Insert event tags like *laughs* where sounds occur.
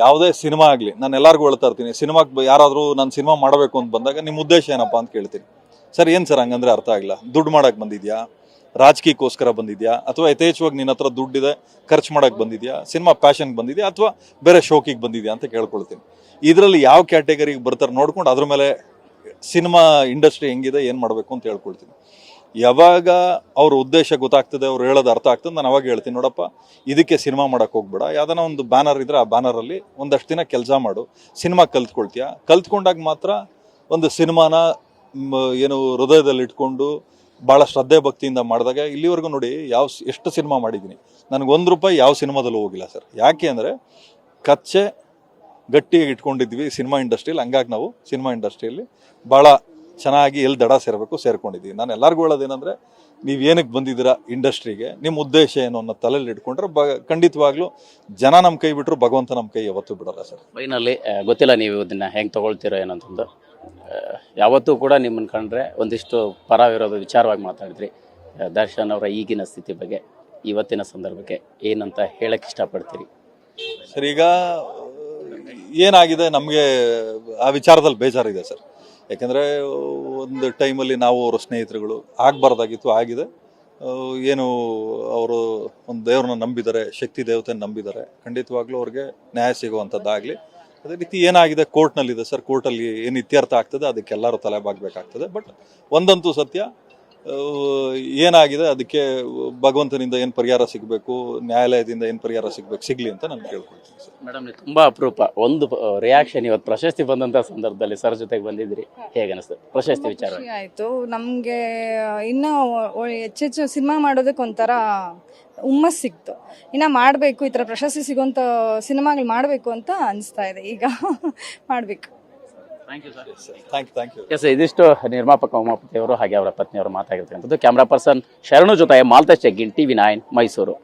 ಯಾವುದೇ ಸಿನಿಮಾ ಆಗಲಿ, ನಾನು ಎಲ್ಲರಿಗೂ ಹೇಳ್ತಾ ಇರ್ತೀನಿ ಸಿನಿಮಾಕ್ಕೆ ಯಾರಾದರೂ ನಾನು ಸಿನಿಮಾ ಮಾಡಬೇಕು ಅಂತ ಬಂದಾಗ ನಿಮ್ಮ ಉದ್ದೇಶ ಏನಪ್ಪ ಅಂತ ಕೇಳ್ತೀನಿ. ಸರ್, ಏನು ಸರ್ ಹಂಗಂದ್ರೆ ಅರ್ಥ ಆಗಿಲ್ಲ ದುಡ್ಡು ಮಾಡಕ್ಕೆ ಬಂದಿದ್ಯಾ? ರಾಜಕೀಯಕ್ಕೋಸ್ಕರ ಬಂದಿದ್ಯಾ? ಅಥವಾ ಯಥೇಚ್ಛವಾಗಿ ನಿನ್ನ ಹತ್ರ ದುಡ್ಡಿದೆ ಖರ್ಚು ಮಾಡಕ್ಕೆ ಬಂದಿದ್ಯಾ? ಸಿನಿಮಾ ಪ್ಯಾಷನ್ಗೆ ಬಂದಿದ್ಯಾ? ಅಥವಾ ಬೇರೆ ಶೋಕಿಗೆ ಬಂದಿದ್ಯಾ ಅಂತ ಕೇಳ್ಕೊಳ್ತೀನಿ. ಇದರಲ್ಲಿ ಯಾವ ಕ್ಯಾಟಗರಿಗೆ ಬರ್ತಾರೆ ನೋಡ್ಕೊಂಡು ಅದ್ರ ಮೇಲೆ ಸಿನಿಮಾ ಇಂಡಸ್ಟ್ರಿ ಹೆಂಗಿದೆ, ಏನು ಮಾಡಬೇಕು ಅಂತ ಹೇಳ್ಕೊಳ್ತೀನಿ. ಯಾವಾಗ ಅವ್ರ ಉದ್ದೇಶ ಗೊತ್ತಾಗ್ತದೆ, ಅವ್ರು ಹೇಳೋದು ಅರ್ಥ ಆಗ್ತದೆ, ನಾನು ಅವಾಗ ಹೇಳ್ತೀನಿ. ನೋಡಪ್ಪ, ಇದಕ್ಕೆ ಸಿನಿಮಾ ಮಾಡೋಕೆ ಹೋಗ್ಬೇಡ. ಯಾವ್ದಾನ ಒಂದು ಬ್ಯಾನರ್ ಇದ್ರೆ ಆ ಬ್ಯಾನರಲ್ಲಿ ಒಂದಷ್ಟು ದಿನ ಕೆಲಸ ಮಾಡು. ಸಿನಿಮಾ ಕಲ್ತ್ಕೊಳ್ತೀಯ? ಕಲ್ತ್ಕೊಂಡಾಗ ಮಾತ್ರ ಒಂದು ಸಿನಿಮಾನ ಏನು ಹೃದಯದಲ್ಲಿ ಇಟ್ಕೊಂಡು ಭಾಳ ಶ್ರದ್ಧೆ ಭಕ್ತಿಯಿಂದ ಮಾಡಿದಾಗ ಇಲ್ಲಿವರೆಗೂ ನೋಡಿ ಯಾವ ಎಷ್ಟು ಸಿನಿಮಾ ಮಾಡಿದ್ದೀನಿ. ನನಗೆ ಒಂದು ರೂಪಾಯಿ ಯಾವ ಸಿನಿಮಾದಲ್ಲೂ ಹೋಗಿಲ್ಲ ಸರ್. ಯಾಕೆ ಅಂದರೆ ಕಚ್ಚೆ ಗಟ್ಟಿಯಾಗಿ ಇಟ್ಕೊಂಡಿದ್ವಿ ಸಿನಿಮಾ ಇಂಡಸ್ಟ್ರಿಯಲ್ಲಿ ಹಂಗಾಗಿ ನಾವು ಸಿನಿಮಾ ಇಂಡಸ್ಟ್ರಿಯಲ್ಲಿ ಭಾಳ ಚೆನ್ನಾಗಿ ಎಲ್ಲಿ ದಡ ಸೇರಬೇಕು ಸೇರ್ಕೊಂಡಿದ್ದೀವಿ. ನಾನು ಎಲ್ಲರಿಗೂ ಹೇಳೋದೇನೆಂದರೆ ನೀವು ಏನಕ್ಕೆ ಬಂದಿದ್ದೀರಾ ಇಂಡಸ್ಟ್ರಿಗೆ ನಿಮ್ಮ ಉದ್ದೇಶ ಏನು ಅನ್ನೋ ತಲೆಯಲ್ಲಿ ಇಟ್ಕೊಂಡ್ರೆ ಬ ಖಂಡಿತವಾಗ್ಲೂ ಜನ ನಮ್ಮ ಕೈ ಬಿಟ್ಟರು ಭಗವಂತ ನಮ್ಮ ಕೈ ಯಾವತ್ತೂ ಬಿಡಲ್ಲ ಸರ್. ಫೈನಲ್ಲಿ ಗೊತ್ತಿಲ್ಲ ನೀವು ಇದನ್ನು ಹೆಂಗೆ ತೊಗೊಳ್ತೀರೋ ಏನಂತಂದು. ಯಾವತ್ತೂ ಕೂಡ ನಿಮ್ಮನ್ನು ಕಂಡ್ರೆ ಒಂದಿಷ್ಟು ಪರ ವಿರೋಧ ವಿಚಾರವಾಗಿ ಮಾತಾಡಿದ್ರಿ. ದರ್ಶನ್ ಅವರ ಈಗಿನ ಸ್ಥಿತಿ ಬಗ್ಗೆ ಇವತ್ತಿನ ಸಂದರ್ಭಕ್ಕೆ ಏನಂತ ಹೇಳಕ್ಕೆ ಇಷ್ಟಪಡ್ತೀರಿ? ಸರ್ ಈಗ ಏನಾಗಿದೆ ನಮಗೆ ಆ ವಿಚಾರದಲ್ಲಿ ಬೇಜಾರಿದೆ ಸರ್. ಯಾಕೆಂದರೆ, ಒಂದು ಟೈಮಲ್ಲಿ ನಾವು ಅವರ ಸ್ನೇಹಿತರುಗಳು ಆಗಬಾರ್ದಾಗಿತ್ತು, ಆಗಿದೆ. ಏನು ಅವರು ಒಂದು ದೇವ್ರನ್ನ ನಂಬಿದ್ದಾರೆ, ಶಕ್ತಿ ದೇವತೆ ನಂಬಿದ್ದಾರೆ. ಖಂಡಿತವಾಗ್ಲೂ ಅವ್ರಿಗೆ ನ್ಯಾಯ ಸಿಗುವಂಥದ್ದಾಗಲಿ. ಅದೇ ರೀತಿ ಏನಾಗಿದೆ, ಕೋರ್ಟ್ನಲ್ಲಿದೆ ಸರ್, ಕೋರ್ಟಲ್ಲಿ ಏನು ಇತ್ಯರ್ಥ ಆಗ್ತದೆ ಅದಕ್ಕೆಲ್ಲರೂ ತಲೆ ಬಾಗಬೇಕಾಗ್ತದೆ. ಬಟ್ ಒಂದಂತೂ ಸತ್ಯ ಏನಾಗಿದೆ? ಅದಕ್ಕೆ ಭಗವಂತನಿಂದ ಏನು ಪರಿಹಾರ ಸಿಗಬೇಕು? ನ್ಯಾಯಾಲಯದಿಂದ ಏನು ಪರಿಹಾರ ಸಿಗಬೇಕು? ಸಿಗಲಿ ಅಂತ ನಾನು ಕೇಳ್ಕೊಳ್ತೀನಿ ಸರ್. ಮೇಡಮ್ ನೀವು ತುಂಬ ಅಪರೂಪ. ಒಂದು ರಿಯಾಕ್ಷನ್ ಇವತ್ತು ಪ್ರಶಸ್ತಿ ಬಂದಂಥ ಸಂದರ್ಭದಲ್ಲಿ ಸರ್ ಜೊತೆಗೆ ಬಂದಿದ್ರಿ ಹೇಗೆ ಅನಿಸ್ತು? ಪ್ರಶಸ್ತಿ ವಿಚಾರ ಖುಷಿ ಆಯ್ತು. ನಮಗೆ ಇನ್ನೂ ಹೆಚ್ಚೆಚ್ಚು ಸಿನಿಮಾ ಮಾಡೋದಕ್ಕೆ ಒಂಥರ ಹುಮ್ಮಸ್ ಸಿಕ್ತು. ಇನ್ನು ಮಾಡಬೇಕು ಈ ಥರ ಪ್ರಶಸ್ತಿ ಸಿಗುವಂಥ ಸಿನಿಮಾಗಳು ಮಾಡಬೇಕು ಅಂತ ಅನಿಸ್ತಾ ಇದೆ. ಈಗ *laughs* ಮಾಡಬೇಕು. ಎಸ್ ಇದಿಷ್ಟು ನಿರ್ಮಾಪಕ ಉಮಾಪತಿಯವರು ಹಾಗೆ ಅವರ ಪತ್ನಿಯವರು ಮಾತಾಗಿರ್ತಕ್ಕಂಥದ್ದು ಕ್ಯಾಮ್ರಾ ಪರ್ಸನ್ ಶರಣು ಜೊತೆ ಮಾಲ್ತೇಶ್ ಚೆಗ್ಗಿನ್ ಟಿವಿ ನೈನ್ ಮೈಸೂರು